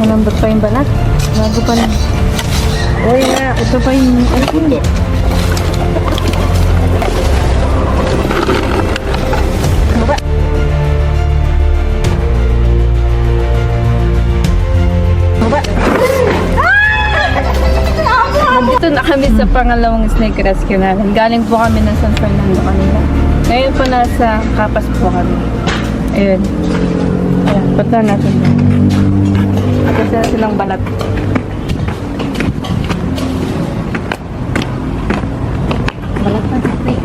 Malambot pa yung balat. Bago pa lang. Uy nga. Ito pa yung... Ay. Baba. Baba. Nandito na kami sa pangalawang snake rescue namin. Galing po kami ng San Fernando kanina. Ngayon po nasa Kapas po kami. Ayun. Ayan, punta natin. Kasi na silang balat. Balat na snake.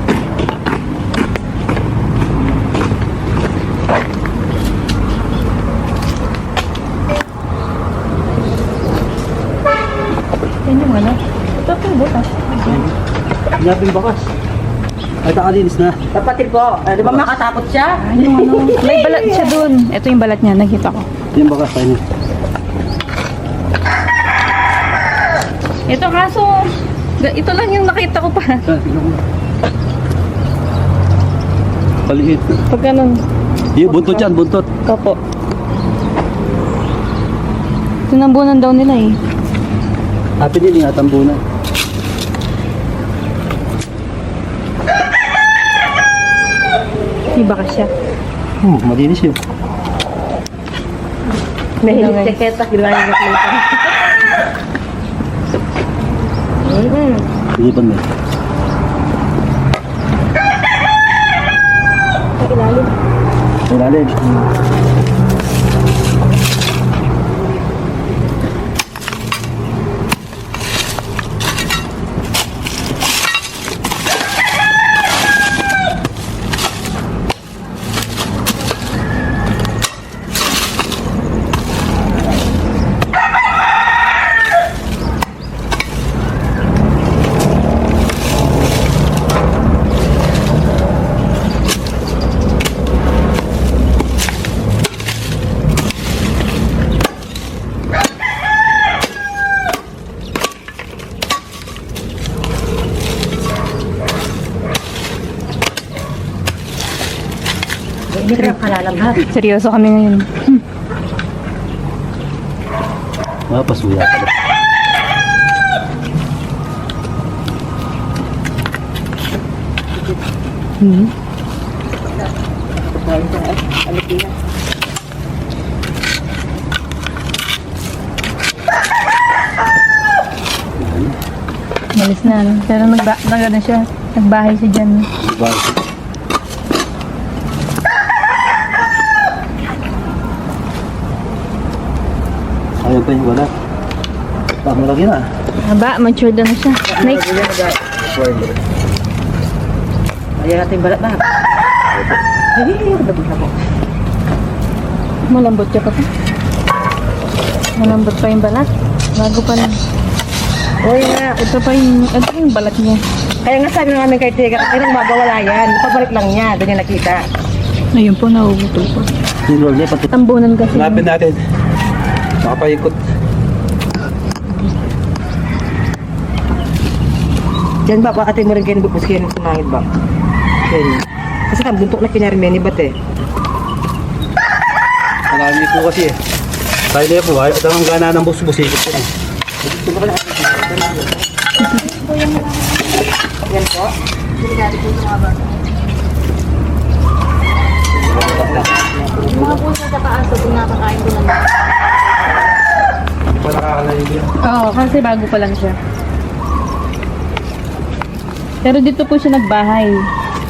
Yan yung ano. Ito po yung butas. Yaping bakas. Ay, takalinis na. Kapatid ko, eh, di ba makatakot siya? Ay, yung ano. May balat siya dun. Ito yung balat niya. Nakita ko. Yung bakas tayo Ito kaso, ito lang yung nakita ko pa. Paliit. Pag ganun, Yung buntot yan, buntot. kapo. Tinambunan daw nila eh. Happy din yung atambunan. Iba ka siya. Hmm, malinis yun. Nahilig siya keta, ginawa niya Mm-hmm. Ilipan mo. Ilalim. Ilalim. Na kalalamhat. Seryoso kami ngayon. Ah, pasuya pala. Hmm. Malis na, ano. Pero nagba, nag, ano siya, nagbahay siya dyan. Diba? Ayun pa yung wala. Tama lagi na. Aba, matured na siya. Snake. Ayan natin balat na. Ay, nabig ako. Malambot siya pa pa. Malambot pa yung balat. Bago pa lang. Uy nga. Ito pa yung, ito yung balat niya. Kaya nga sabi namin kay Tiga, kasi nang magawala yan. Pagbalik lang niya, doon niya nakita. Ayun po, nauutol po. Yung roll niya, pati. Tambunan kasi. Hanapin natin. Nakapaikot. Diyan ba, bakit mo rin kayo ng sumangit ba? Ganyan. Kasi kang buntok na kinarmeni ba't eh? Marami po kasi eh. Tayo na po, ayaw ang gana ng bus-bus. Ikot ko. Yan po. Mga po sa taas, kung nakakain ko lang. Pa nakakalayo yan. Oo, kasi bago pa lang siya. Pero dito po siya nagbahay.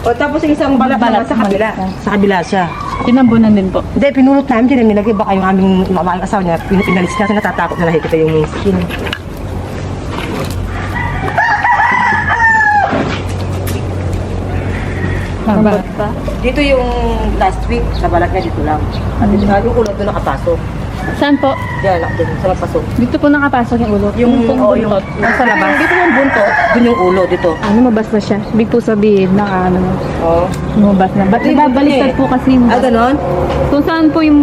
O tapos yung isang balat, Balat, naman sa kabila. balat. Sa kabila siya. Tinambunan din po. Hindi, pinulot namin din. Nilagay baka yung aming mamaang asawa niya. pin- Pinalis niya kasi natatakot na nakikita yung skin. Haba. Dito yung last week, sa balat niya dito lang. At mm. yung ulo doon nakapasok. Saan po? Diyan, doon sa magpasok. Dito po nakapasok yung ulo. Yung, pong oh, yung, buntot. Nasa labas. Dito yung buntot, doon yung ulo, dito. Ano, mabas na siya. Ibig po sabihin, naka ano, Oo. lumabas na. Ba't yung buntot po kasi yung Ah, ganon? Kung saan po yung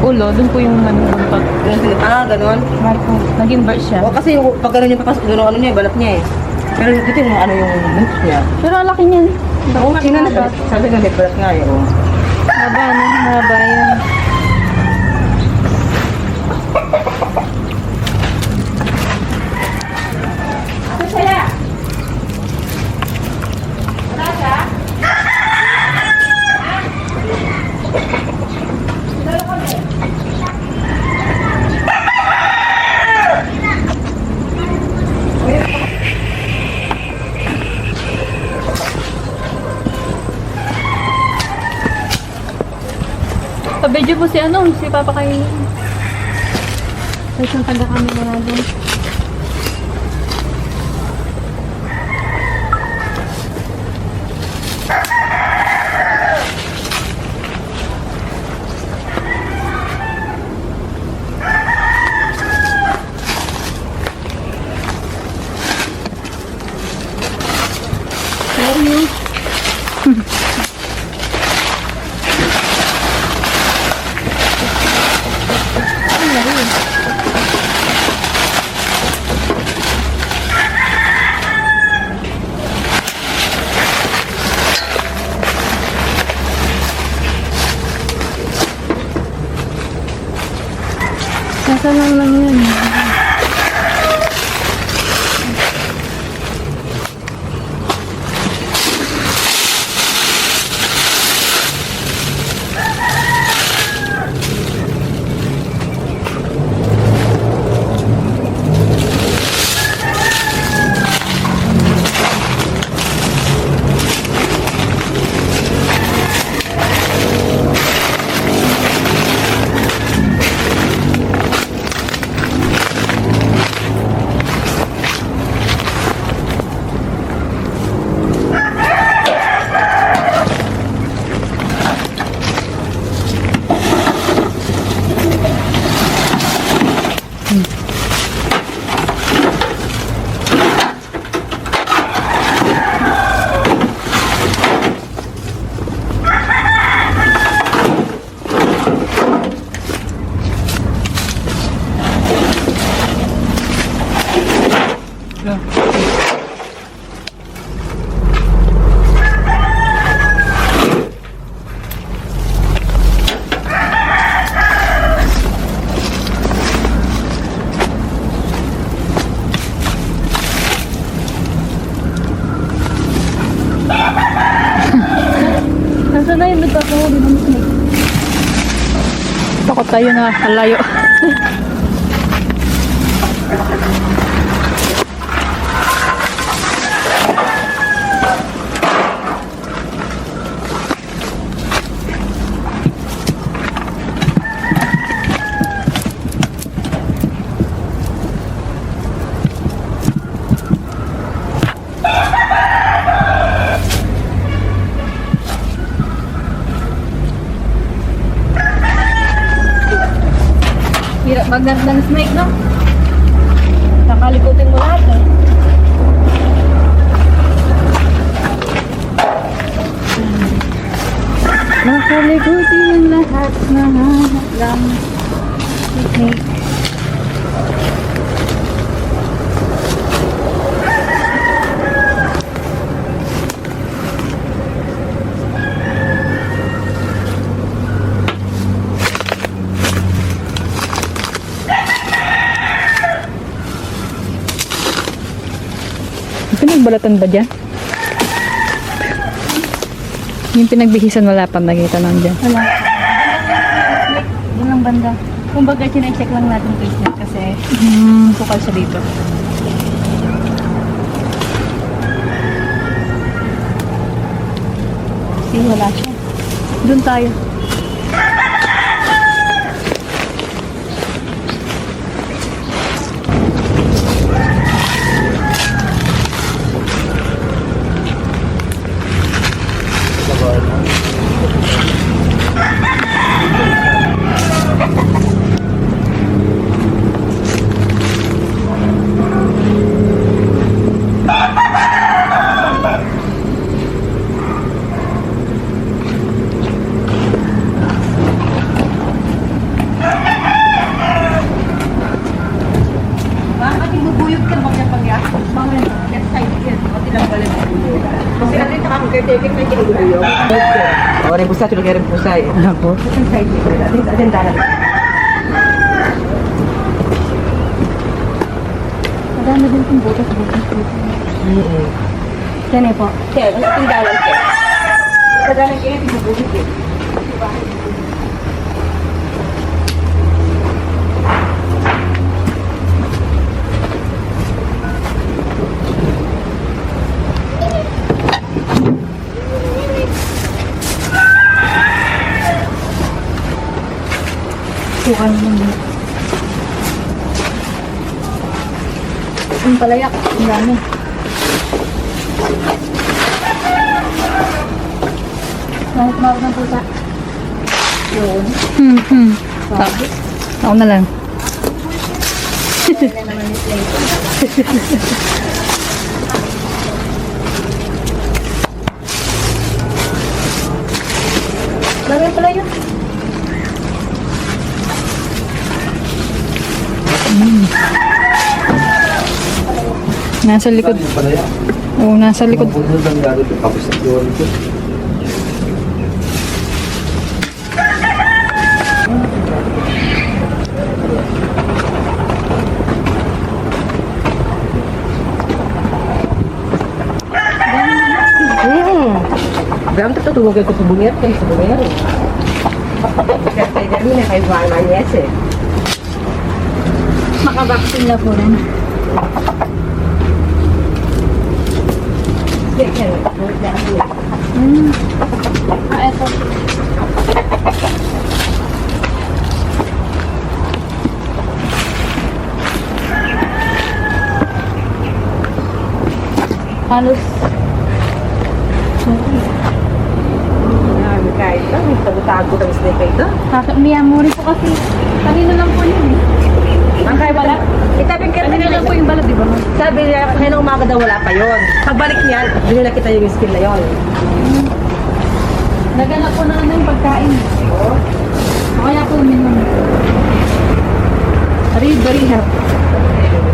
ulo, doon po yung ano, buntot. Ah, ganon? Naging birth siya. O kasi yung pag gano'n yung papasok, ang ano niya, balat niya eh. Pero dito yung ano yung buntot niya. Pero laki niyan. Oo ina na Sabi nga, balat nga eh. oh. Haba, no? Haba yan. Po si ano, si Papa kayo. Ay, saan taga kami na doon? Nasa lang lang yun. Tayo na kalayo. Magnet ng snake, no? Nakalikutin mo lahat, eh. Nakalikutin lahat na lang snake. Pinagbalatan ba dyan? Yung pinagbihisan wala pa nakita lang dyan. Wala. Doon lang banda. Kumbaga, chinecheck lang natin snake kasi Hmm. bukal siya dito. See, wala siya. Doon tayo. Bye. Pusa eh. Ako. Saan side? Atin, atin dalan. Madami din kong butas butas dito. Mm-hmm. Yan eh po. Kaya, ano ating dalan kaya? Sa dalan kaya, pinubuyog eh. Kami ng dito. Ang palayak. Ang dami. Mahit mawag ng pusa. Yun. Hmm, hmm. Sabi. Ako na lang. Bagay pala yun. Nasa likod. Oo, nasa likod. Puno lang gano'n ito. Tapos yun ito. Hmm. Bram, tutulog ko sa bungir, kayo sa dami na kayo na po rin. Hmm. Ah, eto. Halos kahit na, may tago-tago ng snake ito. Miyamuri po kasi. Kanina lang po yun eh. Ang kaya wala. Itabing ka Kanina lang po yung balat, di ba? Sabi niya, kaya umaga daw wala pa yon. Pagbalik niya, doon na nakita yung skill na yon. Naganap po na ano yung pagkain. O kaya po uminom. Very, very hot.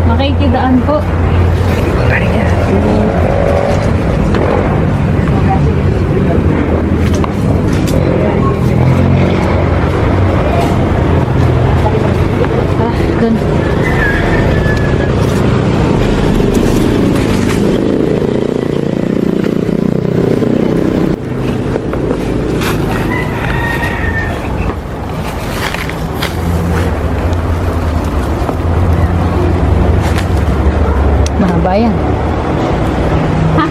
Makikidaan po. Ah, dun. Mahaba yan. Ha?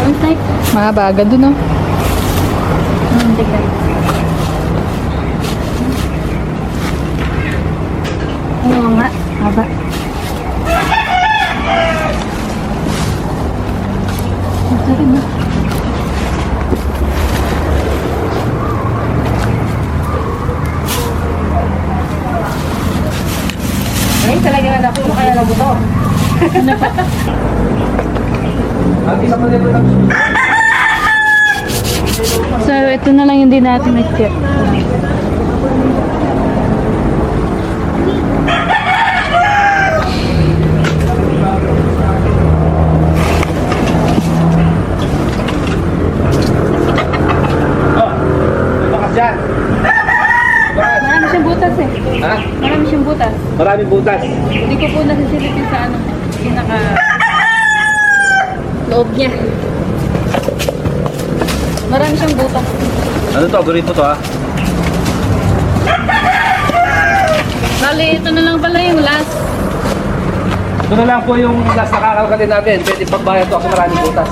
Ang type? Mahaba agad dun, oh. Hmm, tignan. Oo nga, haba. Na. Ngayon talaga na mo kaya ng buto. So, ito na lang yung din natin na-check. Oh, bakas dyan. Bakas. Marami siyang butas eh. Ha? Marami siyang butas. Maraming butas. Hindi ko po nasisilipin sa ano, pinaka loob niya. Marami siyang butas. Ano to? Ganito to ha? Bali, ito na lang pala yung last. Ito na lang po yung last nakakalkalin natin. Pwede pagbayad to kasi maraming butas.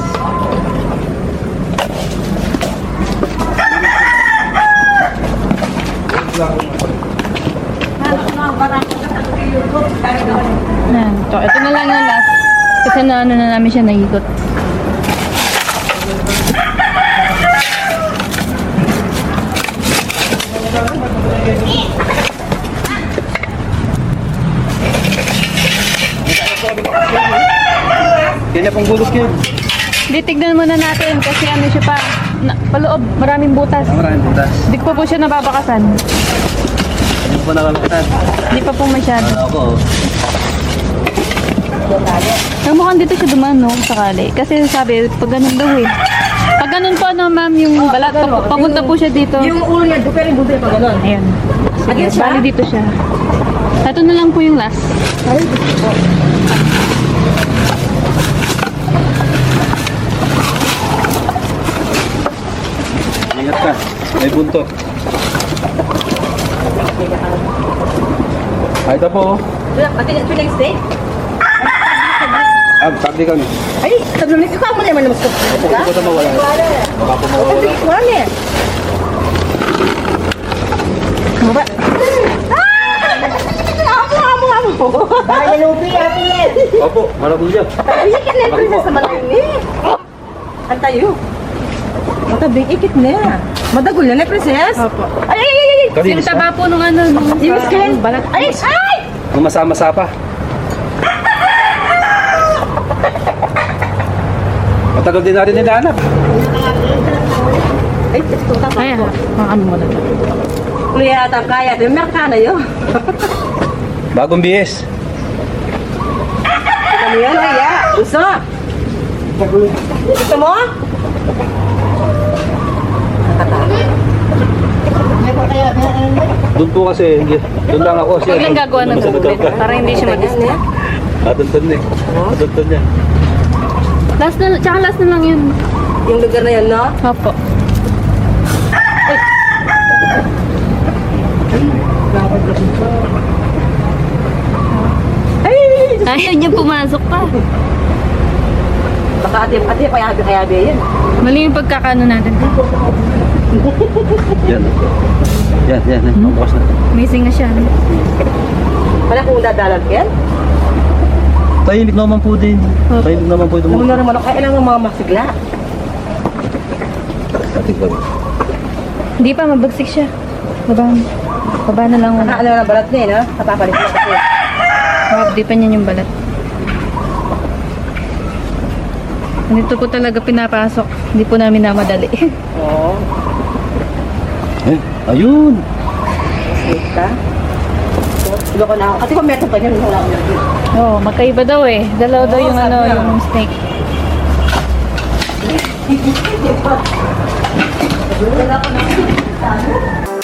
Yan, ito, ito na lang yung last. Kasi na ano na namin siya nahikot. Yan na pong gulok yun. Hindi, tignan muna natin kasi ano siya pa. Na, paloob, maraming butas. Maraming butas. Hindi ko pa po siya nababakasan. Po nakalakatan? Hindi pa po masyado. Ano ako? Pero mukhang dito siya dumaan, no? Sakali. Kasi sabi, pag ganun daw eh. Pag ganun po, ano, ma'am, yung balat, pap- papunta po siya dito. Yung ulo niya, yung buto yung pag gano'n. Ayan. Sige, bali dito siya. Ito na lang po yung last. Ay, gusto ko. Ingat ka. May buntot. Ay, ito po. Pati yung next day? Ah, sabi kami. Ay, sabi ikaw mo naman naman sa Opo, ito na mawala. Baka po Opo, mawala. sige, wala niya. Ano ba? Ah! Bahay na lupi, ate yan. Opo, marabuya. Ay, ikit na yung sa malaki. Antayo. Matabing ikit na. Madagol na na, princess. Opo. Ay, ay, Kanina Yung taba po nung ano, nung Yung skin. balat. Ay, ay! Masama-masa pa. Matagal din natin hinahanap. Ay, ito tapos. Ay. Makano mo na. Kuya yata kaya. Ito yung merkana yun. Bagong BS. Ano yan, kaya? Gusto? Gusto mo? Doon po kasi, doon lang ako. Huwag lang gagawa ng tubig para hindi siya mag-stay. Natuntun niya. Natuntun niya. Last na, tsaka last na lang yun. Yung lugar na yan, no? Opo. Ay! Ayaw niya pumasok pa. Baka ate, ate, payabi, kayabi yan. Mali yung pagkakano natin. Yan. Yan, yan. yan. Bukas na. Missing na siya. no? Wala kung dadalag yan. Tahimik naman po din. Tahimik naman po ito. Mo na naman ako, kailangan ng mga masigla. Ating ba? Hindi pa, mabagsik siya. Baba, baba na lang ano na balat niya, no? Kapapalit na kasi. Oh, di pa niyan yung balat. Dito po talaga pinapasok. Hindi po namin namadali. Oo. Eh, ayun. Ka. Tulo ko na ako. Kasi kung meron pa niyan, wala ko. Oo, oh, magkaiba daw eh. Dalaw daw yung ano, yung snake. Wala ko na.